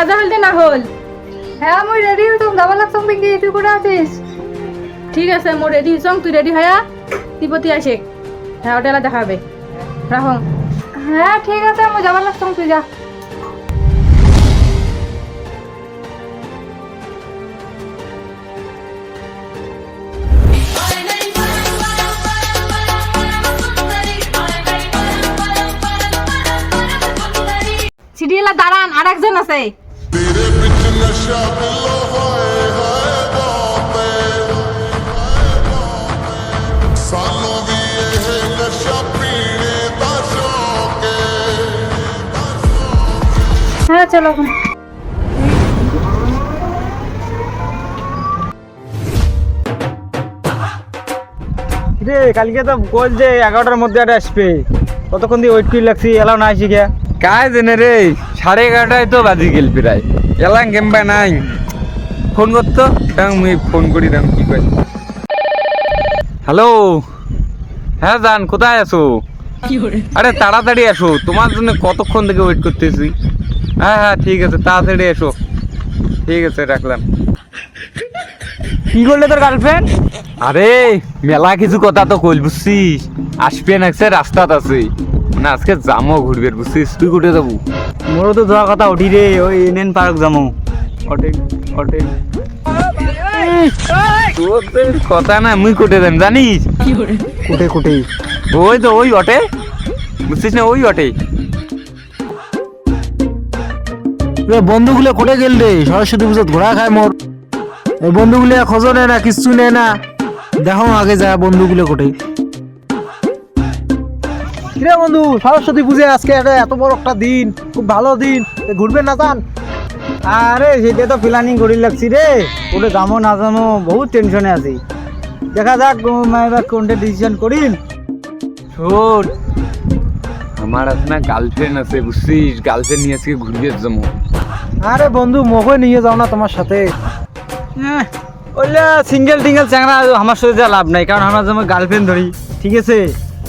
সাজা হলতে না হল। হ্যাঁ মই রেডি হইতাম যাবার লাগতাম পিঙ্কি তুই কোথায় আছিস। ঠিক আছে মোর রেডি হইছং তুই রেডি হয়া তিপতি আসে হ্যাঁ হোটেলে দেখাবে। রাখং হ্যাঁ ঠিক আছে মই যাবার লাগতাম তুই যা। সিরিয়ালা দাঁড়ান আর একজন আছে। হ্যাঁ চলো রে কালকে তো কল যে এগারোটার মধ্যে একটা আসবে। কতক্ষণ দিয়ে ওয়েট করে লাগছি? এলাও না আসি গিয়া काय জেনে রে? সাড়ে এগারোটায় তো বাজি গেল প্রায়। এলাম গেমবা নাই। ফোন করতো? মুই ফোন করি দাম কি কই হ্যালো হ্যাঁ জান কোথায় আছো? আরে তাড়াতাড়ি আসো। তোমার জন্য কতক্ষণ থেকে ওয়েট করতেছি? হ্যাঁ হ্যাঁ ঠিক আছে তাড়াতাড়ি এসো। ঠিক আছে রাখলাম। কি করলে তোর গার্লফ্রেন্ড আরে মেলা কিছু কথা তো কইল বুঝছিস? আসবে নাকছে রাস্তাত আছে। মানে আজকে জামও ঘুরবে বুঝছিস? তুই কোথায় যাব? মোরও তো যাওয়ার কথা উঠি রে ওই এনএন পার্ক তোর কথা না মুই কোটে দেন জানিস? কুটে কুটে। ওই তো ওই অটে। বুঝছিস না ওই অটে। বন্ধুগুলো কোটে গেল রে? সরস্বতী পুজোত ঘোড়া খায় মোর এই বন্ধুগুলো খোঁজও নেয় না কিচ্ছু নেয় না? দেখো আগে যা বন্ধুগুলো কোটে কিরে বন্ধু সরস্বতী পুজো আজকে একটা এত বড় একটা দিন খুব ভালো দিন ঘুরবে না জান আরে সেটা তো প্ল্যানিং করি লাগছি রে। ওটা যাব না যাব বহুত টেনশনে আছি। দেখা যাক এবার কোনটা ডিসিশন করিন শোন আমার আছে না গার্লফ্রেন্ড আছে বুঝছিস? গার্লফ্রেন্ড নিয়ে আজকে ঘুরবে যাব। আরে বন্ধু মোকে নিয়ে যাও না তোমার সাথে। ওইলা সিঙ্গেল টিঙ্গেল চ্যাংরা আমার সাথে যা লাভ নাই কারণ আমরা যেমন গার্লফ্রেন্ড ধরি ঠিক আছে?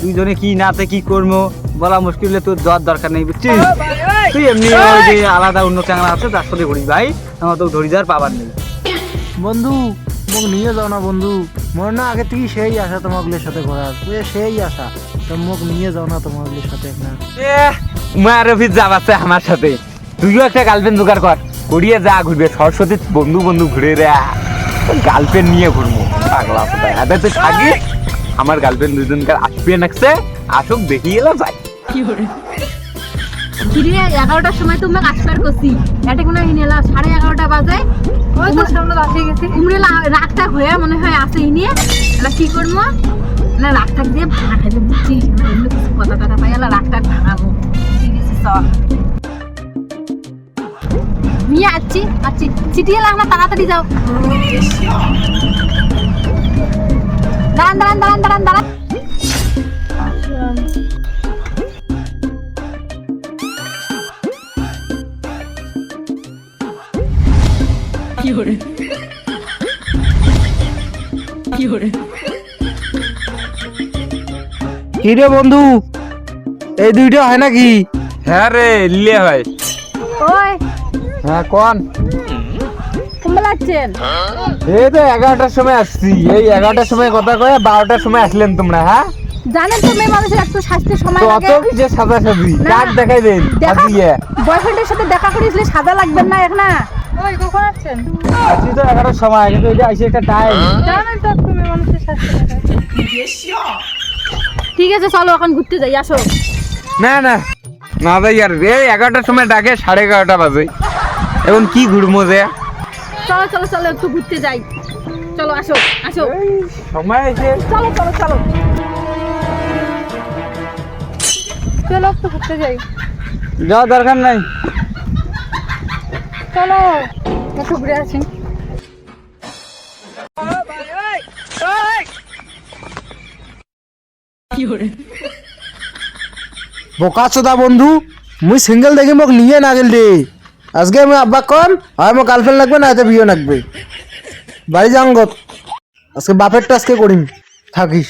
দুইজনে কি নাতে কি করব বলা মুশকিল তোর যাওয়ার দরকার নেই বুঝছিস? তুই এমনি ওই যে আলাদা অন্য চ্যাংরা আছে তার সাথে ঘুরিস ভাই। আমার তো ধরি যাওয়ার পাবার নেই। বন্ধু মোক নিয়ে যাও না বন্ধু। মনে না আগে থেকে সেই আশা তোমাগুলোর সাথে ঘোরার তুই সেই আশা। তো মোক নিয়ে যাও না তোমাগুলোর সাথে না উমার রফিক যাবাচ্ছে আমার সাথে। তুইও একটা গার্লফ্রেন্ড জোগাড় কর। ঘুরিয়ে যা ঘুরবে। সরস্বতী বন্ধু বন্ধু ঘুরে রে। গার্লফ্রেন্ড নিয়ে ঘুরবো পাগলা হাতে তো থাকি আমার গার্লফ্রেন্ড দুজনকার আসবে নাকছে আসুক দেখিয়ে এলাম যাই কিরে এগারোটার সময় তো আমরা আসবার করছি। এটা কোনো হিনেলা সাড়ে এগারোটা বাজে। ওই তো সামনে দাঁড়িয়ে গেছি। উমরে রাগটা হয়ে মনে হয় আছে ইনি। এলা কি করব? না রাগটা দিয়ে ভাঙা কিছু কথা কথা পাই এলা রাগটা ভাঙাবো। ঠিক আছে চল নিয়ে আসছি আসছি চিঠি এলা আমরা তাড়াতাড়ি যাও। দাঁড়ান দাঁড়ান দাঁড়ান দাঁড়ান দাঁড়ান। কি রে বন্ধু? এই দুইটা হয় নাকি? হ্যাঁ রে লিলে হয়। ওই। হ্যাঁ কোন? লাগছেন এই তো এগারোটার সময় আসছি। এই এগারোটার সময় কথা কয়ে বারোটার সময় আসলেন তোমরা হ্যাঁ? জানেন তো মেয়ে মানুষের একটু স্বাস্থ্য সময় লাগে? অত কিছু সাদা সাদি দেখাই দেন দেখা সাজিয়ে বয়ফ্রেন্ডের সাথে দেখা করেছিলে সাদা লাগবেন না এখন? না ওই কখন আসছেন? আজকে তো এগারোটার সময় কিন্তু এটা আইসি একটা টাইম জানেন তো তুমি মানুষের সাথে ঠিক আছে চলো এখন ঘুরতে যাই আসো। না না না ভাই আর এই এগারোটার সময় ডাকে সাড়ে এগারোটা বাজে। এখন কি ঘুরবো যে? চলো চলো চলো একটু ঘুরতে যাই। চলো আসো আসো। সময় এসে চলো চলো চলো। চলো একটু ঘুরতে যাই। যাওয়ার দরকার নাই। চলো একটু ঘুরে আসি। বোকা চোদা বন্ধু মুই সিঙ্গেল দেখি মোক নিয়ে না গেল রে। আজকে আমি আব্বা কন, হয় মোক গার্লফ্রেন্ড লাগবে না এতে বিয়ে লাগবে। বাড়ি যাও গত আজকে বাপেরটা আজকে করিম। থাকিস।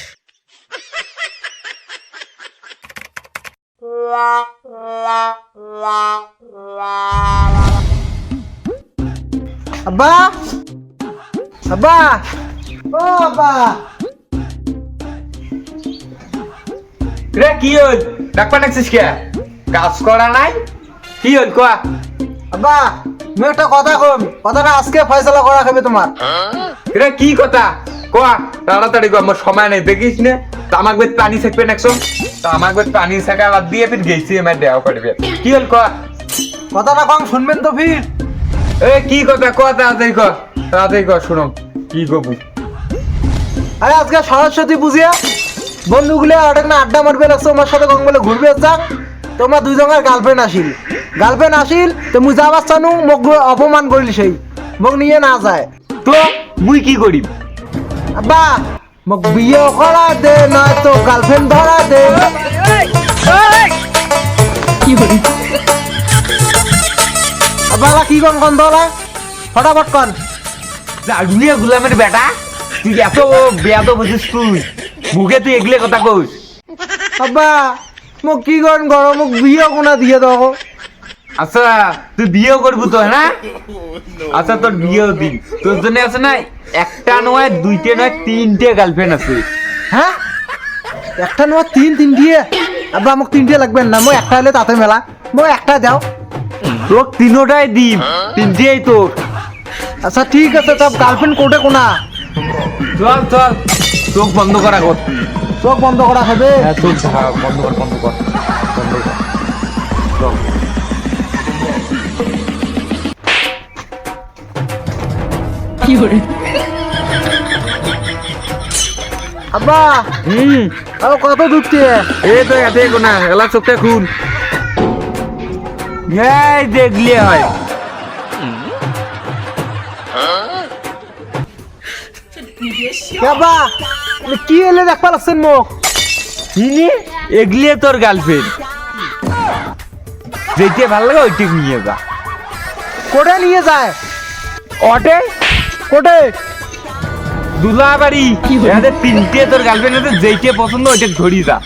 আব্বা? আব্বা? ও আব্বা। রে, কি হল ডাক্তার ডাকছিস কে? কাজ করা নাই? কি হল কোয়া? আব্বা তুমি একটা কথা কম। কথাটা আজকে ফয়সলা করা খাবে তোমার। রে কি কথা? কোয়া তাড়াতাড়ি কো আমার সময় নেই দেখিস নে? তামাক বেদ পানি থাকবে নাকছো তামাক বেদ পানি বাদ দিয়ে ফির গেছি আমার করবে কি হল কোয়া কথাটা কম শুনবেন তো ফির এ কি কথা? কোয়া তাড়াতাড়ি কো তাড়াতাড়ি কো শুনো কি কবু? আরে আজকে সরস্বতী পূজা। বন্ধুগুলো অনেক না আড্ডা মারবে লাগছে আমার সাথে কম বলে ঘুরবে যাক। তোমার দুইজনের গার্লফ্রেন্ড আসিল। গার্লফ্রেন্ড আসিল তো মুই যাবার চানু মোক অপমান করিল সেই। মোক নিয়ে না যায়। তো মুই কি করি আব্বা মোক বিয়ে করা দে নয় তো গার্লফ্রেন্ড ধরা দে। আব্বা এলা কি কন কন ধরা ফটাফট কন। জাগুলিয়া গুলামের বেটা। তুই এত বেয়াদ বুঝিস তুই। মুখে তুই এগুলো কথা কইস আব্বা মোক কি কন ঘর মোক বিয়ে কোনা দিয়ে দাও আচ্ছা তুই বিয়েও করবি তো হ্যাঁ? আচ্ছা তোর বিয়েও দিন। তোর জন্য আছে না একটা নয় দুইটে নয় তিনটে গার্লফ্রেন্ড আছে। হ্যাঁ? একটা নোয়া তিন তিন দিয়ে আব্বা মোক তিনটে লাগবে না মই একটা হলে তাতে মেলা। মই একটা দাও। তোর তিনোটাই দিম তিনটেই তোর। আচ্ছা ঠিক আছে সব গার্লফ্রেন্ড কোটে কোনা? চল চল চোখ বন্ধ করা কর। চোখ বন্ধ করা হবে? হ্যাঁ চোখ বন্ধ কর বন্ধ কর বন্ধ কর। চল। আব্বা! হুম। আর কত দূর দিয়ে এই তো এতে কোনা এলা চোখটা খুন। এই দেখলে হয়। আব্বা কি এলে দেখবা লাগছেন মোক চিনি এগলিয়ে তোর গার্লফ্রেন্ড যেতে ভালো লাগে ওইটি নিয়ে যা। কোটে নিয়ে যায়? অটে? কোটে? দুলাবাড়ি। তিনটে তোর গার্লফ্রেন্ড যেইটে পছন্দ ওইটা ধরি যা।